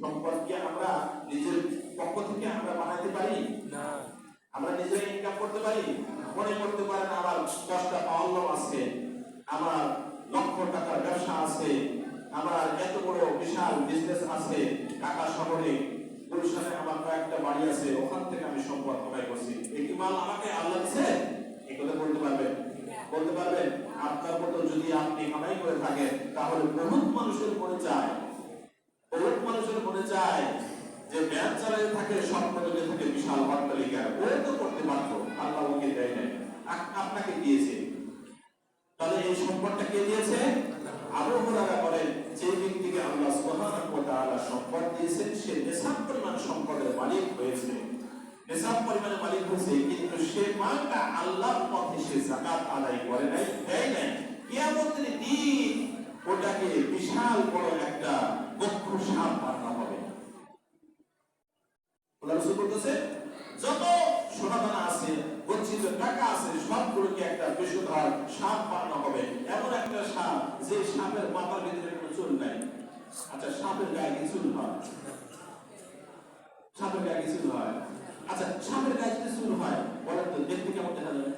সম্পদকে আমরা নিজের পক্ষ থেকে আমরা বানাইতে পারি? না। আমরা নিজেরা ইনকাম করতে পারি? মনে করতে পারেন আমার দশটা পাওয়াল্য আছে আমার লক্ষ টাকার ব্যবসা আছে আমার এত বড় বিশাল বিজনেস আছে ঢাকা শহরে। গুলশানে আমার কয়েকটা বাড়ি আছে ওখান থেকে আমি সম্পদ কামাই করছি। কি মাল আমাকে আল্লাহ দিছে? কথা বলতে পারবেন? বলতে পারবেন আপনার মতো যদি আপনি কামাই করে থাকেন তাহলে বহুত মানুষের মনে বহুত মানুষের মনে চায় যে ব্যান চালাতে থাকে স্বপ্ন থাকে বিশাল অট্টালিকা ও তো করতে পারতো, আল্লাহ ওকে দেয় নাই। আপনাকে দিয়েছে। তাহলে এই সম্পদটা কে দিয়েছে? আবু হুরায়রা বলেন, যে ব্যক্তিকে আল্লাহ সুবহানাহু সম্পদ দিয়েছেন, সে নেশাব পরিমাণ সম্পদের মালিক হয়েছে। নেশাব পরিমাণে মালিক হয়েছে, কিন্তু সে মালটা আল্লাহর পথে সে যাকাত আদায় করে নাই, দেয় নাই। কিয়ামতের দিন ওটাকে বিশাল বড় একটা সাপ বানানো হবে। যত সোনাদানা আছে গচ্ছিত টাকা আছে সবগুলোকে একটা বিষধর সাপ বানানো হবে। এমন একটা সাপ, যে সাপের মাথার ভিতরে কোনো চুল নাই। আচ্ছা সাপের গায়ে কি চুল হয়? সাপের গায়ে কি চুল হয়? আচ্ছা সাপের গায়ে যদি চুল হয়, বলেন তো, দেখতে কেমন দেখা যাবে?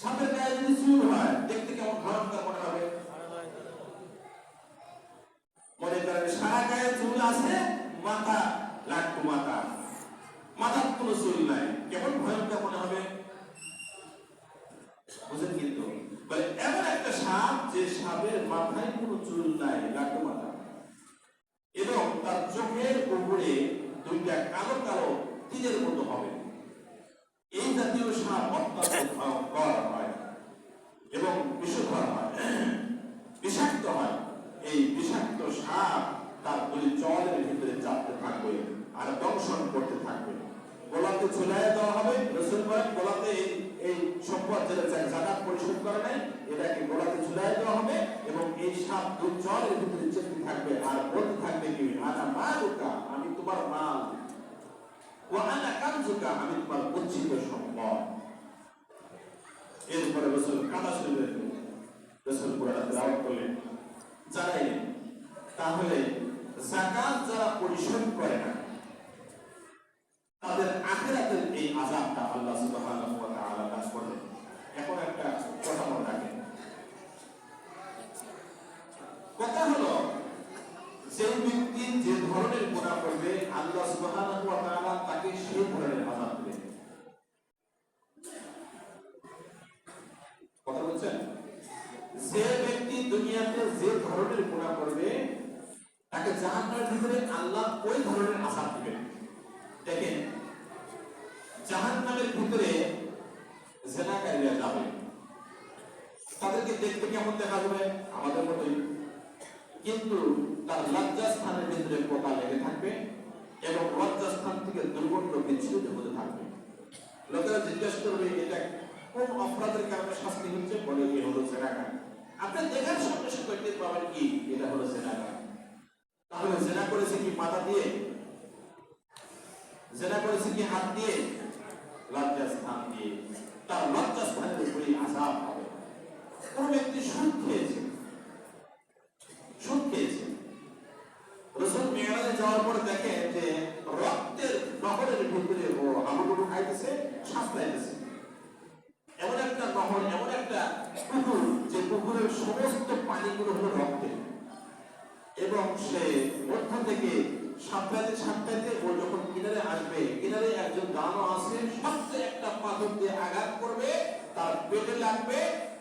সাপের গায়ে যদি চুল হয়, দেখতে কেমন ভয়ঙ্কর মনে হবে মনে করেন চুল আছে, মাথা মাথা। চুল নাই। কেমন মনে হবে? কিন্তু। এমন একটা সাপ যে সাপের মাথায় কোনো চুল মাথা। এবং তার চোখের উপরে দুইটা কালো কালো তীরের মতো হবে এই জাতীয় সাপ অত্যন্ত ভয়ঙ্কর হয় এবং বিষধর হয় বিষাক্ত হয় এই বিষাক্ত সাপ তার গুলি জলের ভিতরে চাপতে থাকবে আর দংশন করতে থাকবে ঝুলাই দেওয়া হবে। রসুল গোলাতে এই- সম্পদ জাকাত পরিশোধ করে নাই, এটাকে গোলাতে দেওয়া হবে এবং এই সাপ দুই জলের ভিতরে চেপতে থাকবে, আর বলতে থাকবে কি, আনা আমি তোমার মাল। ও আনা কামজুকা, আমি তোমার সম্পদ। এরপরে রসুল কাদা রসুল তেলাওয়াত করলেন। জানাইলেন তাহলে জাকাত যারা পরিশোধ করে না যে ধরনের গুনাহ করবে তাকে জাহান্নামের ভিতরে আল্লাহ ওই ধরনের আযাব দিবেন। দেখেন, জাহান্নামের ভিতরে জেনাকারীরা যাবে। তাদেরকে দেখতে কেমন দেখা যাবে? আমাদের মতোই। কিন্তু তার লজ্জা স্থানের ভিতরে পোকা লেগে থাকবে এবং লজ্জা স্থান থেকে দুর্গন্ধ বিচ্ছুরিত হতে থাকবে। লোকেরা জিজ্ঞাসা করবে, এটা কোন অপরাধের কারণে শাস্তি হচ্ছে? বলে, এ হলো জেনাকার। পাবেন কি? এটা হলো জেনাকার তাহলে জেনা করেছে কি মাথা দিয়ে? জেনা করেছে কি হাত দিয়ে? লজ্জা স্থান দিয়ে। তার লজ্জা স্থানের উপরেই আজাব হবে। কোন ব্যক্তি সুদ খেয়েছে। সুদ খেয়েছে। রসুল মেয়েরাজে যাওয়ার পর দেখে যে রক্তের নহরের ভিতরে ও হাবুডুবু খাইতেছে, শ্বাস লাইতেছে এমন একটা নহর এমন একটা পুকুর পুকুরের সমস্ত পানিগুলো হলো রক্তের এবং সে মধ্য থেকে সাপ্তাহে সাপ্তাহে ও যখন কিনারে আসবে, কিনারে একজন দানো আছে সবচেয়ে একটা পাথর দিয়ে আঘাত করবে, তার পেটে লাগবে,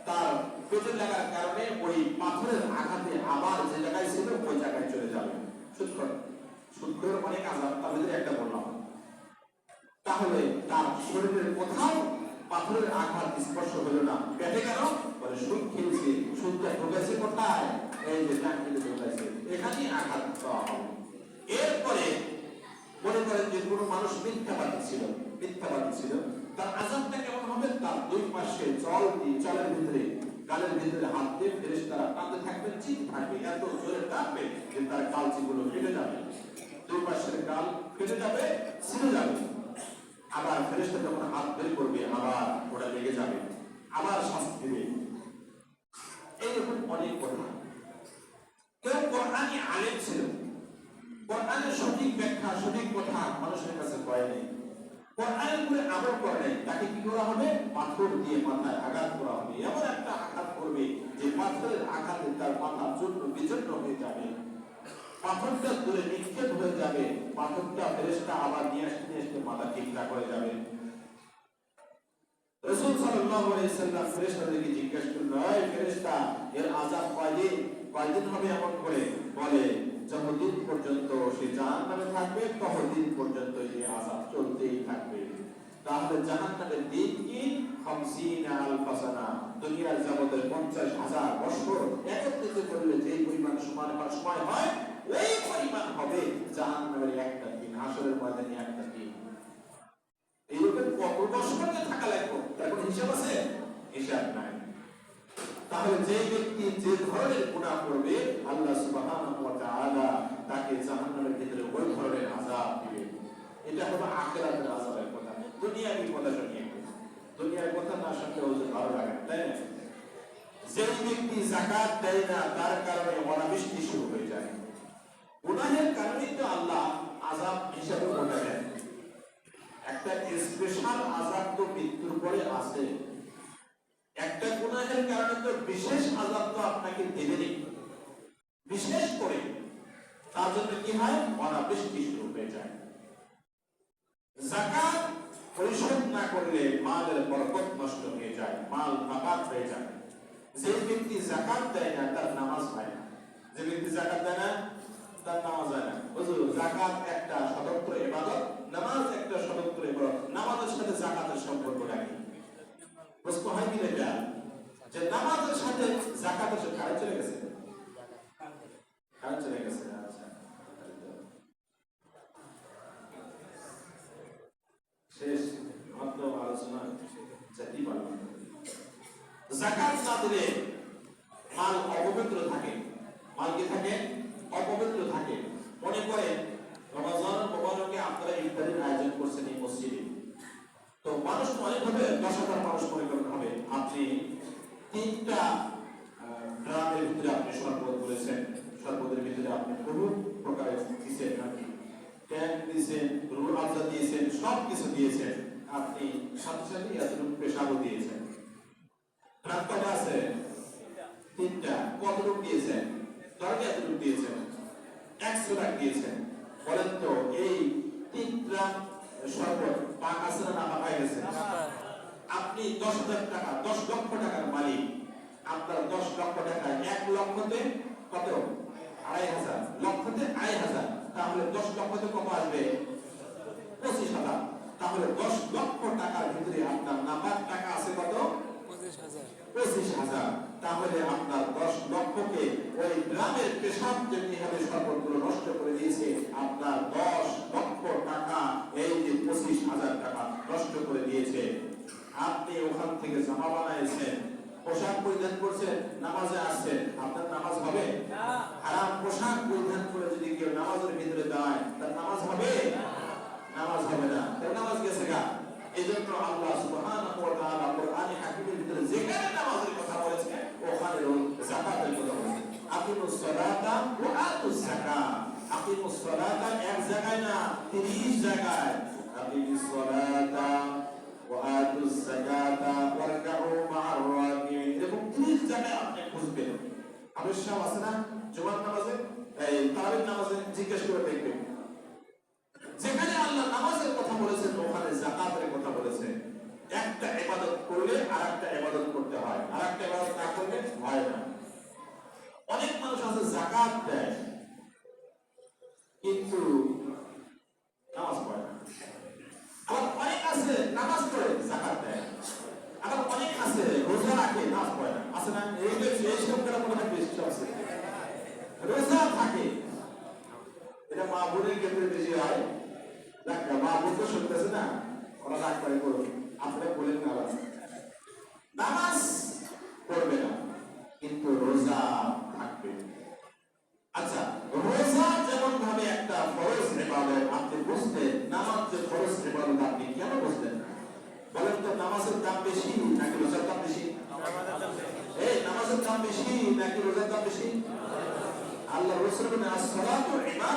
তার পেটে লাগার কারণে ওই পাথরের আঘাতে আবার যে জায়গায় ছিল, ওই জায়গায় চলে যাবে। সুৎখর সুৎখরের অনেক তার ভিতরে একটা বললাম তাহলে তার শরীরের কোথাও পাথরের আঘাত স্পর্শ হলো না। পেটে কেন? বলে সুদ খেয়েছে সুদটা ঢুকেছে কোথায়? এই যে চাকরিতে ঢুকেছে, এখানেই আঘাত হবে। এরপরে মনে করেন যে, কোনো মানুষ মিথ্যাবাদী ছিল মিথ্যাবাদী ছিল। তার আজাবটা কেমন হবে? তার দুই পাশে জল দিয়ে, জলের ভিতরে, গালের ভিতরে হাত দিয়ে ফেরেস তারা টানতে থাকবে চিত থাকবে এত জোরে টানবে যে তার কালচিগুলো ফেটে যাবে। দুই পাশের গাল ফেটে যাবে, ছিঁড়ে যাবে। আবার ফেরেশতা যখন হাত বের করবে আবার ওটা লেগে যাবে, আবার শাস্তি দেবে। এইরকম অনেক কথা। কেউ কোরআনি আলেম ছিল। কোরআনের সঠিক ব্যাখ্যা, সঠিক কথা মানুষের কাছে কয় নেই। কোরআনের উপরে আমল করে নাই। তাকে কি করা হবে? পাথর দিয়ে মাথায় আঘাত করা হবে। এমন একটা আঘাত করবে যে পাথরের আঘাতে তার মাথা চূর্ণ বিচূর্ণ হয়ে যাবে। পাথরটা দূরে নিক্ষেপ হয়ে যাবে। পাথরটা ফেরেশতা আবার নিয়ে আসতে নিয়ে আসতে মাথা ঠিকঠাক হয়ে যাবে রাসূল সাল্লাল্লাহু আলাইহি সাল্লাম ফেরেশতাদেরকে জিজ্ঞাসা করলেন এই ফেরেশতা, এর আযাব কয়দিন? কয়দিন হবে এমন করে? বলে, যতদিন পর্যন্ত সে জাহান্নামে থাকবে, ততদিন পর্যন্ত এই আযাব চলতেই থাকবে। তাহলে জাহান্নামের দিন কি? 50 আলফ দুনিয়ার যাবতের 50 হাজার বছর একত্রিত করলে যে পরিমাণ সমান বা সময় হয়, ওই পরিমাণ হবে জাহান্নামের একটা দিন, হাসরের ময়দানে একটা যে থাকা লাগবে। তার কোনো হিসাব আছে? হিসাব নাই। তাহলে যে ব্যক্তি যে ধরনের গুনাহ করবে, আল্লাহ সুবহানাহু তাকে জাহান্নামের ভিতরে ওই ধরনের আযাব দিবে। এটা হলো আখিরাতের আযাবের কথা। দুনিয়াবি কথা শুনিয়ে দুনিয়ার কথা না শুনলে ওদের ভালো লাগে তাই না? যে ব্যক্তি যাকাত দেয় না, তার কারণে অনাবৃষ্টি শুরু হয়ে যায়। গুনাহের কারণেই তো আল্লাহ আযাব হিসাবে স্পেশাল আযাব তো মৃত্যুর পরে আছে। একটা গুনাহের কারণে তো বিশেষ আযাব তো আপনাকে দেবেনই বিশেষ করে তার জন্য কি হয়? অনাবৃষ্টি শুরু হয়ে যায়। যাকাত পরিশোধ না করলে মালের বরকত নষ্ট হয়ে যায়, মাল নাবাদ হয়ে যায়। যে ব্যক্তি যাকাত দেয় না, তার নামাজ হয় না। যে ব্যক্তি জাকাত দেয় না, তার নামাজ হয় না। হুজুর, যাকাত একটা স্বতন্ত্র ইবাদত। নামাজ একটা স্বতন্ত্র ইবাদত নামাজের সাথে যাকাতের সম্পর্ক রাখি। প্রশ্ন হয় কি এটা? যে নামাজের সাথে যাকাতের সাথে কারে চলে গেছে? কারে চলে গেছে? আচ্ছা। শেষ মাত্র আলোচনা। যেতেই পারলাম না। যাকাত না দিলে মাল অপবিত্র থাকে। মাল কি থাকে? অপবিত্র থাকে। মনে করেন রমজান মোবারকে আপনারা ইফতারের আয়োজন করছেন এই মসজিদে। তো মানুষ মনে হবে দশ হাজার মানুষ মনে করেন হবে। আপনি তিনটা গ্রামের ভিতরে আপনি শরবত করেছেন শরবতের ভিতরে আপনি বহু প্রকারের দিচ্ছেন আপনি। ট্যাঙ্ক দিয়েছেন রুল আফজা দিয়েছেন সব কিছু দিয়েছেন। আপনি সাথে সাথে এতটুকু পেশাবও দিয়েছেন। কটা আছে? তিনটা। কতটুকু দিয়েছেন? দরজা এতটুকু দিয়েছেন। একশো টাকা দিয়েছেন। বলেন তো এই তিন গ্রাম শরবত পাক আছে না পাকায় গেছে? আপনি দশ হাজার টাকা দশ লক্ষ টাকার মালিক। আপনার দশ লক্ষ টাকা এক লক্ষতে কত? আড়াই হাজার। লক্ষতে আড়াই হাজার। তাহলে দশ লক্ষতে কত আসবে? পঁচিশ হাজার। তাহলে দশ লক্ষ টাকার ভিতরে আপনার নাম্বার টাকা আছে কত? পঁচিশ হাজার। পঁচিশ হাজার। তাহলে আপনার দশ লক্ষকে ওই গ্রামের পেশাব যেমনি ভাবে সর্বগুলো নষ্ট করে দিয়েছে, আপনার দশ লক্ষ টাকা, এই যে পঁচিশ হাজার টাকা নষ্ট করে দিয়েছে। আপনি ওখান থেকে জামা বানাইছেন, পোশাক পরিধান করছেন, নামাজে আসছেন, আপনার নামাজ হবে? হারাম পোশাক পরিধান করে যদি কেউ নামাজের ভিতরে দাঁড়ায়, তার নামাজ হবে? নামাজ হবে না। তার নামাজ গেছে গা। এই জন্য আল্লাহ সুবহানাহু ওয়া তাআলা কোরআনে হাকিমের ভিতরে যেখানে নামাজের কথা বলেছে ওখানে যাকাতের কথা বলেছে আকিমুস সালাতা ওয়া আতুস যাকাত আকিমুস সালাতা এক জায়গায় না 30 জায়গায়। আকিমুস সালাতা ওয়া আতুস যাকাতা ওয়ারকাউ মা'আর রাকিঈন এরকম 30 জায়গায় আপনি খুঁজবেন আবশ্যক আছে না? জুমার নামাজে? এই তারাবির নামাজে জিজ্ঞেস করে দেখবেন। যেখানে আল্লাহ নামাজের কথা বলেছেন, ওখানে জাকাতের কথা বলেছেন। একটা ইবাদত করলে আরেকটা ইবাদত করতে হয়। আরেকটা ইবাদত না করলে হয় না। অনেক মানুষ আছে জাকাত দেয়, কিন্তু নামাজ পড়ে না। আবার অনেক আছে নামাজ পড়ে জাকাত দেয়। আবার অনেক আছে রোজা রাখে, নামাজ পড়ে না। আছে না? এই যে এই সংখ্যাটা মনে হয় বেশি আছে রোজা থাকে। এটা মা বোনের ক্ষেত্রে বেশি হয়। দেখ মা বোন তো শুনতেছে না। ওরা রাগ করে করো আপনারা বলেন না নামাজ পড়বে না, কিন্তু রোজা আচ্ছা রোজা যেমন ভাবে একটা ফরজ ইবাদত আপনি বুঝতেন নামাজ যে ফরজ ইবাদত আপনি কেন বুঝতেন না? বলেন তো, নামাজের দাম বেশি নাকি রোজার দাম বেশি? এই, নামাজের দাম বেশি নাকি রোজার দাম বেশি? আল্লাহ রসুল "আস-সালাতু